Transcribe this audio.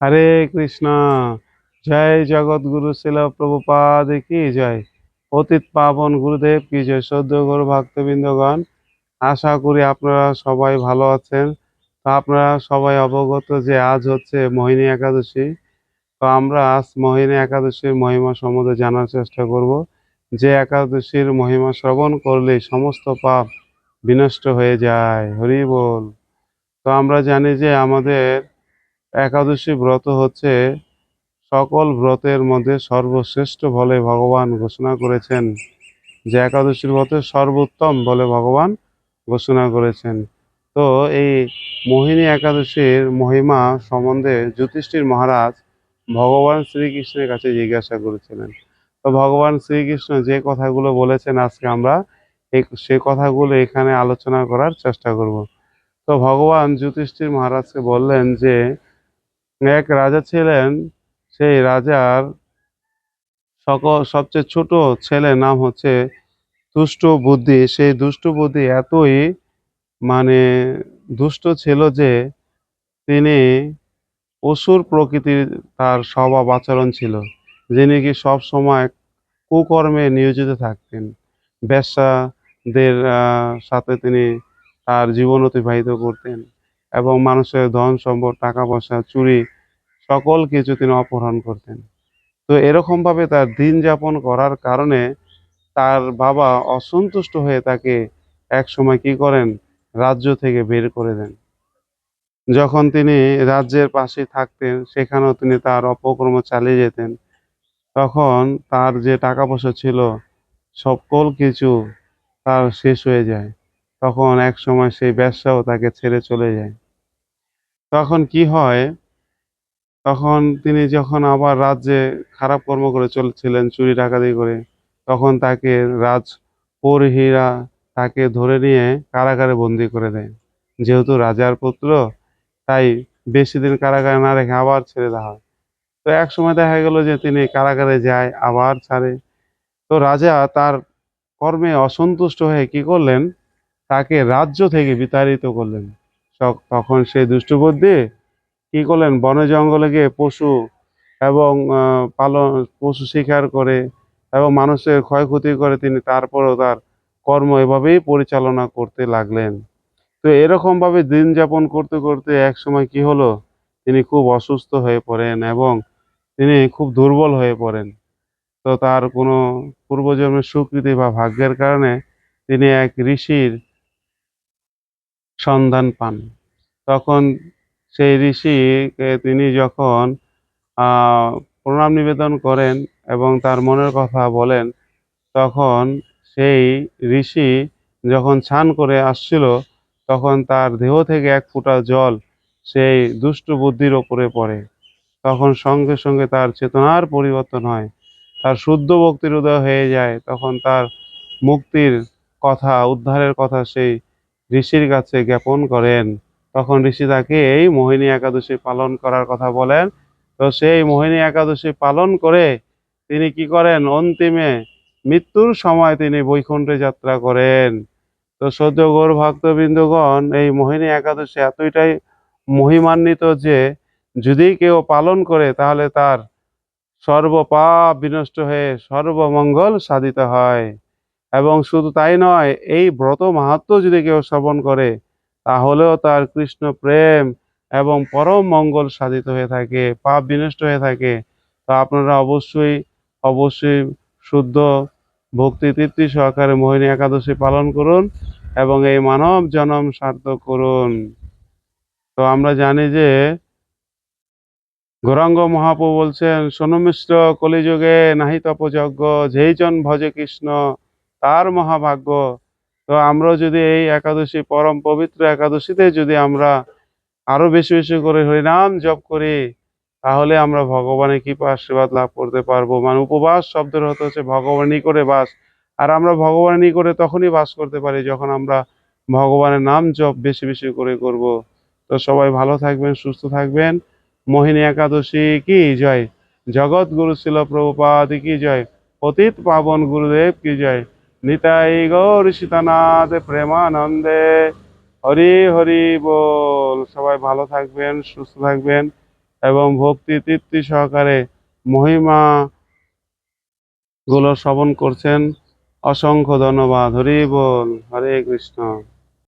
হরে কৃষ্ণ। জয় জগৎগুরু শিল প্রভুপাদ কি জয়। অতীত পাবন গুরুদেব কি জয়। সদ্য গুরু ভক্তবৃন্দগণ, আশা করি আপনারা সবাই ভালো আছেন। তো আপনারা সবাই অবগত যে আজ হচ্ছে মোহিনী একাদশী। তো আমরা আজ মোহিনী একাদশীর মহিমা সম্বন্ধে জানার চেষ্টা করব। যে একাদশীর মহিমা শ্রবণ করলে সমস্ত পাপ বিনষ্ট হয়ে যায়। হরি বল। তো আমরা জানি যে আমাদের একাদশী ব্রত হচ্ছে সকল ব্রতের মধ্যে সর্বশ্রেষ্ঠ বলে ভগবান ঘোষণা করেছেন। যে একাদশীর ব্রতের সর্বোত্তম বলে ভগবান ঘোষণা করেছেন। তো এই মোহিনী একাদশীর মহিমা সম্বন্ধে যুধিষ্ঠির মহারাজ ভগবান শ্রীকৃষ্ণের কাছে জিজ্ঞাসা করেছিলেন। তো ভগবান শ্রীকৃষ্ণ যে কথাগুলো বলেছেন আজকে আমরা সে কথাগুলো এখানে আলোচনা করার চেষ্টা করব। তো ভগবান যুধিষ্ঠির মহারাজকে বললেন যে এক রাজা ছিলেন, সেই রাজার সকল, সবচেয়ে ছোট ছেলে নাম হচ্ছে দুষ্ট বুদ্ধি। সেই দুষ্ট বুদ্ধি এতই মানে দুষ্ট ছিল যে তিনি অসুর প্রকৃতির তার স্বভাব আচরণ ছিল, যিনি কি সব সময় কুকর্মে নিয়োজিত থাকতেন। ব্যবসাদের সাথে তিনি তার জীবন অতিবাহিত করতেন। এবং মানুষের ধন সম্পদ, টাকা পয়সা, চুরি, সকল কিছু তিনি অপহরণ করতেন। তো এরকমভাবে তার দিন যাপন করার কারণে তার বাবা অসন্তুষ্ট হয়ে তাকে এক সময় কি করেন? রাজ্য থেকে বের করে দেন। যখন তিনি রাজ্যের পাশে থাকতেন, সেখানেও তিনি তার অপকর্ম চালিয়ে যেতেন। তখন তার যে টাকা পয়সা ছিল, সকল কিছু তার শেষ হয়ে যায়। তখন এক সময় সেই ব্যবসাও তাকে ছেড়ে চলে যায়। তখন কি হয়? তখন তিনি যখন আবার রাজ্যে খারাপ কর্ম করে চলছিলেন, চুরি ডাকাতি করে, তখন তাকে রাজ প্রহরীরা তাকে ধরে নিয়ে কারাগারে বন্দি করে দেয়। যেহেতু রাজার পুত্র, তাই বেশি দিন কারাগারে না রেখে আবার ছেড়ে দেওয়া হয়। তো এক সময় দেখা গেল যে তিনি কারাগারে যায়, আবার ছাড়ে। তো রাজা তার কর্মে অসন্তুষ্ট হয়ে কি করলেন? তাকে রাজ্য থেকে বিতাড়িত করলেন। তখন সেই দুষ্টবুদ্ধি কি করলেন? বনে জঙ্গলে গিয়ে পশু এবং পালন, পশু শিকার করে এবং মানুষের ক্ষয়ক্ষতি করে তিনি তারপরেও তার কর্ম এভাবেই পরিচালনা করতে লাগলেন। তো এরকমভাবে দিন যাপন করতে করতে এক সময় কি হলো? তিনি খুব অসুস্থ হয়ে পড়েন এবং তিনি খুব দুর্বল হয়ে পড়েন। তো তার কোনো পূর্বজন্মের স্বীকৃতি বা ভাগ্যের কারণে তিনি এক ঋষির সন্ধান পান। তখন সেই ঋষিকে তিনি যখন প্রণাম নিবেদন করেন এবং তার মনের কথা বলেন, তখন সেই ঋষি যখন স্নান করে আসছিল, তখন তার দেহ থেকে এক ফোঁটা জল সেই দুষ্ট বুদ্ধির ওপরে পড়ে। তখন সঙ্গে সঙ্গে তার চেতনার পরিবর্তন হয়। তার শুদ্ধ ভক্তির উদয় হয়ে যায়। তখন তার মুক্তির কথা, উদ্ধারের কথা সেই ঋষির কাছে জ্ঞাপন করেন। তখন ঋষি তাকে এই মোহিনী একাদশী পালন করার কথা বলেন। তো সেই মোহিনী একাদশী পালন করে তিনি কি করেন? অন্তিমে মৃত্যুর সময় তিনি বৈকুণ্ঠে যাত্রা করেন। তো সদ্য গৌর ভক্তবৃন্দগণ, এই মোহিনী একাদশী এতটাই মহিমান্বিত যে যদি কেউ পালন করে, তাহলে তার সর্বপাপ বিনষ্ট হয়ে সর্বমঙ্গল সাধিত হয়। এবং শুধু তাই নয়, এই ব্রত মাহাত্ম যদি কেউ শ্রবণ করে, তাহলেও তার কৃষ্ণ প্রেম এবং পরম মঙ্গল সাধিত হয়ে থাকে, পাপ বিনষ্ট হয়ে থাকে। তো আপনারা অবশ্যই অবশ্যই শুদ্ধ ভক্তি তৃপ্তি সহকারে মোহিনী একাদশী পালন করুন এবং এই মানব জনম সার্থক করুন। তো আমরা জানি যে গৌরাঙ্গ মহাপ্রভু বলছেন সোনমিশ্র কলিযুগে নাহি তপযজ্ঞ যেইজন ভজে কৃষ্ণ তার মহাভাগ্য। তো আমরা যদি এই একাদশী, পরম পবিত্র একাদশীতে যদি আমরা আরও বেশি বেশি করে হরিনাম জপ করি, তাহলে আমরা ভগবানের কৃপা আশীর্বাদ লাভ করতে পারব। মানে উপবাস শব্দের অর্থ হচ্ছে ভগবানই করে বাস। আর আমরা ভগবানই করে তখনই বাস করতে পারি যখন আমরা ভগবানের নাম জপ বেশি বেশি করে করব। তো সবাই ভালো থাকবেন, সুস্থ থাকবেন। মোহিনী একাদশী কি জয়? জগৎ গুরু ছিল প্রভুপাদ কি জয়? অতীত পাবন গুরুদেব কি জয়? নিতাই গৌর সীতানাথ প্রেমানন্দে। হরি হরি বল। সবাই ভালো থাকবেন, সুস্থ থাকবেন এবং ভক্তি, তৃপ্তি সহকারে মহিমা গুলো শ্রবণ করছেন। অসংখ্য ধন্যবাদ। হরি বল। হরে কৃষ্ণ।